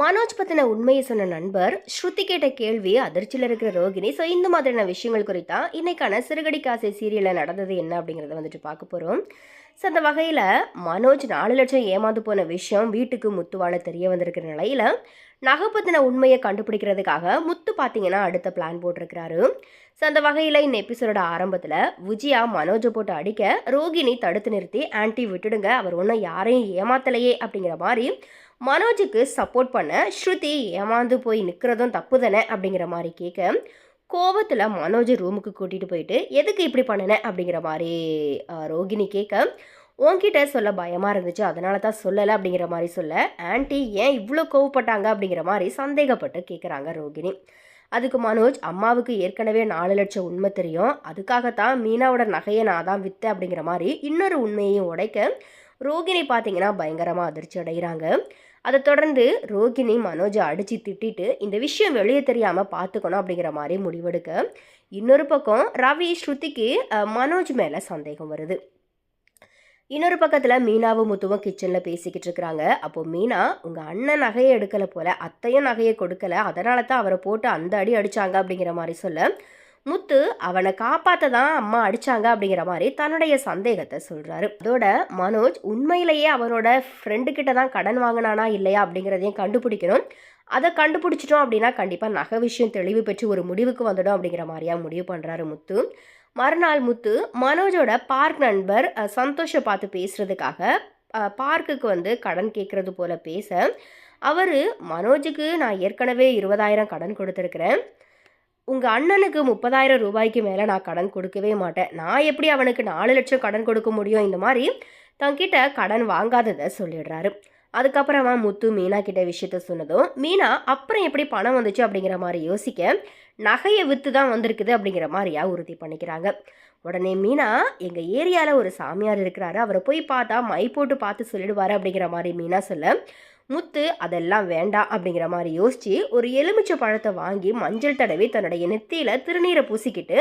மனோஜ் பற்றின உண்மையை சொன்ன நண்பர் ஸ்ருதி கேட்ட கேள்வி அதிர்ச்சியில் இருக்கிற ரோகிணி. ஸோ இந்த மாதிரியான விஷயங்கள் குறித்தா இன்னைக்கான சிறுகடி காசை சீரியலில் நடந்தது என்ன அப்படிங்கிறத வந்துட்டு பார்க்க போகிறோம் ஸோ அந்த வகையில் மனோஜ் நாலு லட்சம் ஏமாந்து போன விஷயம் வீட்டுக்கு முத்துவால தெரிய வந்திருக்கிற நிலையில் நகை பற்றின உண்மையை கண்டுபிடிக்கிறதுக்காக முத்து பார்த்தீங்கன்னா அடுத்த பிளான் போட்டிருக்கிறாரு. ஸோ அந்த வகையில் இந்த எபிசோட ஆரம்பத்தில் விஜயா மனோஜை போட்டு அடிக்க ரோகிணி தடுத்து நிறுத்தி ஆன்டி விட்டுடுங்க அவர் ஒன்றும் யாரையும் ஏமாத்தலையே அப்படிங்கிற மாதிரி மனோஜுக்கு சப்போர்ட் பண்ண ஸ்ருதி ஏமாந்து போய் நிற்கிறதும் தப்பு தானே அப்படிங்கிற மாதிரி கேட்க கோவத்தில் மனோஜை ரூமுக்கு கூட்டிகிட்டு போயிட்டு எதுக்கு இப்படி பண்ணின? அப்படிங்கிற மாதிரி ரோகிணி கேட்க உன்கிட்ட சொல்ல பயமாக இருந்துச்சு அதனால தான் சொல்லலை அப்படிங்கிற மாதிரி சொல்ல ஆன்டி ஏன் இவ்வளோ கோவப்பட்டாங்க? அப்படிங்கிற மாதிரி சந்தேகப்பட்டு கேட்குறாங்க ரோகிணி. அதுக்கு மனோஜ் அம்மாவுக்கு ஏற்கனவே நாலு லட்சம் உண்மை தெரியும் அதுக்காகத்தான் மீனாவோட நகையை நான் தான் விற்றேன் அப்படிங்கிற மாதிரி இன்னொரு உண்மையையும் உடைக்க ரோகிணி பார்த்தீங்கன்னா பயங்கரமாக அதிர்ச்சி அடைகிறாங்க. அதை தொடர்ந்து ரோகிணி மனோஜை அடித்து திட்டிட்டு இந்த விஷயம் வெளியே தெரியாமல் பார்த்துக்கணும் அப்படிங்கிற மாதிரி முடிவெடுக்க இன்னொரு பக்கம் ரவி ஸ்ருதிக்கு மனோஜ் மேலே சந்தேகம் வருது. இன்னொரு பக்கத்தில் மீனாவும் முத்துவும் கிச்சனில் பேசிக்கிட்டு இருக்கிறாங்க. அப்போ மீனா உங்கள் அண்ணன் நகையை எடுக்கலை போல அத்தையும் நகையை கொடுக்கல அதனால தான் அவரை போட்டு அந்த அடி அடித்தாங்க அப்படிங்கிற மாதிரி சொல்ல முத்து அவனை காப்பாற்ற தான் அம்மா அடிச்சாங்க அப்படிங்கிற மாதிரி தன்னுடைய சந்தேகத்தை சொல்கிறாரு அதோட மனோஜ் உண்மையிலேயே அவனோட ஃப்ரெண்டு கிட்ட தான் கடன் வாங்கினானா இல்லையா அப்படிங்கிறதையும் கண்டுபிடிக்கணும். அதை கண்டுபிடிச்சிட்டோம் அப்படின்னா கண்டிப்பாக நகை விஷயம் தெளிவு பெற்று ஒரு முடிவுக்கு வந்துடும் அப்படிங்கிற மாதிரியா முடிவு பண்ணுறாரு முத்து. மறுநாள் முத்து மனோஜோட பார்க் நண்பர் சந்தோஷம் சந்தோஷை பார்த்து பேசுறதுக்காக பார்க்குக்கு வந்து கடன் கேட்குறது போல பேச அவர் மனோஜுக்கு நான் ஏற்கனவே இருபதாயிரம் கடன் கொடுத்துருக்குறேன். உங்கள் அண்ணனுக்கு முப்பதாயிரம் ரூபாய்க்கு மேலே நான் கடன் கொடுக்கவே மாட்டேன். நான் எப்படி அவனுக்கு நாலு லட்சம் கடன் கொடுக்க முடியும்? இந்த மாதிரி தங்கிட்ட கடன் வாங்காததை சொல்லிடுறாரு. அதுக்கப்புறமா முத்து மீனா கிட்ட விஷயத்த சொன்னதும் மீனா அப்புறம் எப்படி பணம் வந்துச்சு? அப்படிங்கிற மாதிரி யோசிக்க நகையை விற்று தான் வந்திருக்குது அப்படிங்கிற மாதிரியா உறுதி பண்ணிக்கிறாங்க. உடனே மீனா எங்கள் ஏரியாவில் ஒரு சாமியார் இருக்கிறாரு. அவரை போய் பார்த்தா மை போட்டு பார்த்து சொல்லிடுவார் அப்படிங்கிற மாதிரி மீனா சொல்ல முத்து அதெல்லாம் வேண்டாம் அப்படிங்கிற மாதிரி யோசிச்சு ஒரு எலுமிச்சை பழத்தை வாங்கி மஞ்சள் தடவி தன்னுடைய நெத்தியில திருநீரை பூசிக்கிட்டு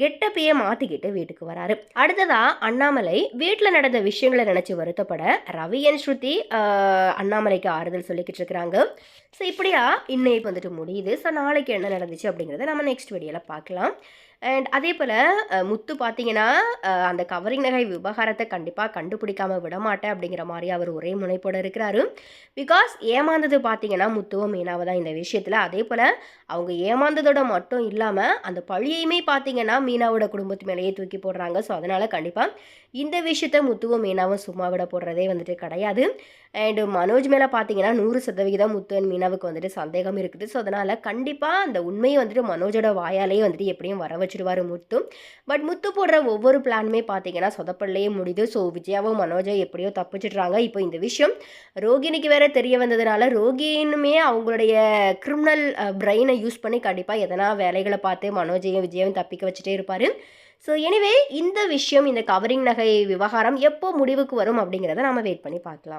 கெட்டப்பையே மாத்திக்கிட்டு வீட்டுக்கு வராரு. அடுத்ததா அண்ணாமலை வீட்டில் நடந்த விஷயங்களை நினைச்சு வருத்தப்பட ரவியன் ஸ்ருதி அண்ணாமலைக்கு ஆறுதல் சொல்லிக்கிட்டு இருக்கிறாங்க. ஸோ இப்படியா இன்னைக்கு வந்துட்டு முடியுது. ஸோ நாளைக்கு என்ன நடந்துச்சு அப்படிங்கிறத நம்ம நெக்ஸ்ட் வீடியோவில் பார்க்கலாம். அண்ட் அதே போல் முத்து பார்த்தீங்கன்னா அந்த கவரிங் நகை விவகாரத்தை கண்டிப்பாக கண்டுபிடிக்காம விட மாட்டேன் அப்படிங்கிற மாதிரி அவர் ஒரே முனைப்போடு இருக்கிறாரு. பிகாஸ் ஏமாந்தது பார்த்தீங்கன்னா முத்துவும் மீனாவை தான் இந்த விஷயத்தில். அதே போல் அவங்க ஏமாந்ததோட மட்டும் இல்லாமல் அந்த பழியையுமே பார்த்தீங்கன்னா மீனாவோட குடும்பத்து மேலேயே தூக்கி போடுறாங்க. ஸோ அதனால் கண்டிப்பாக இந்த விஷயத்த முத்துவும் மீனாவும் சும்மா விட போடுறதே வந்துட்டு கிடையாது. அண்டு மனோஜ் மேலே பார்த்தீங்கன்னா நூறு சதவிகிதம் முத்து அண்ட் மீனாவுக்கு வந்துட்டு சந்தேகம் இருக்குது. ஸோ அதனால் கண்டிப்பாக அந்த உண்மையை வந்துட்டு மனோஜோட வாயாலேயே வந்துட்டு எப்படியும் வர வச்சுருவார் முத்து. பட் முத்து போடுற ஒவ்வொரு பிளானுமே பார்த்தீங்கன்னா சொதப்பல்லையே முடியுது. ஸோ விஜயாவும் மனோஜா எப்படியோ தப்பிச்சிட்றாங்க. இப்போ இந்த விஷயம் ரோகிணிக்கு வேற தெரிய வந்ததுனால ரோகினுமே அவங்களுடைய கிரிமினல் பிரெயினை யூஸ் பண்ணி கண்டிப்பாக எதனா வேலைகளை பார்த்து மனோஜையும் விஜயாவும் தப்பிக்க வச்சுட்டே இருப்பார். ஸோ எனிவே இந்த விஷயம் இந்த கவரிங் நகை விவகாரம் எப்போ முடிவுக்கு வரும் அப்படிங்கிறத நாம வெயிட் பண்ணி பார்க்கலாம்.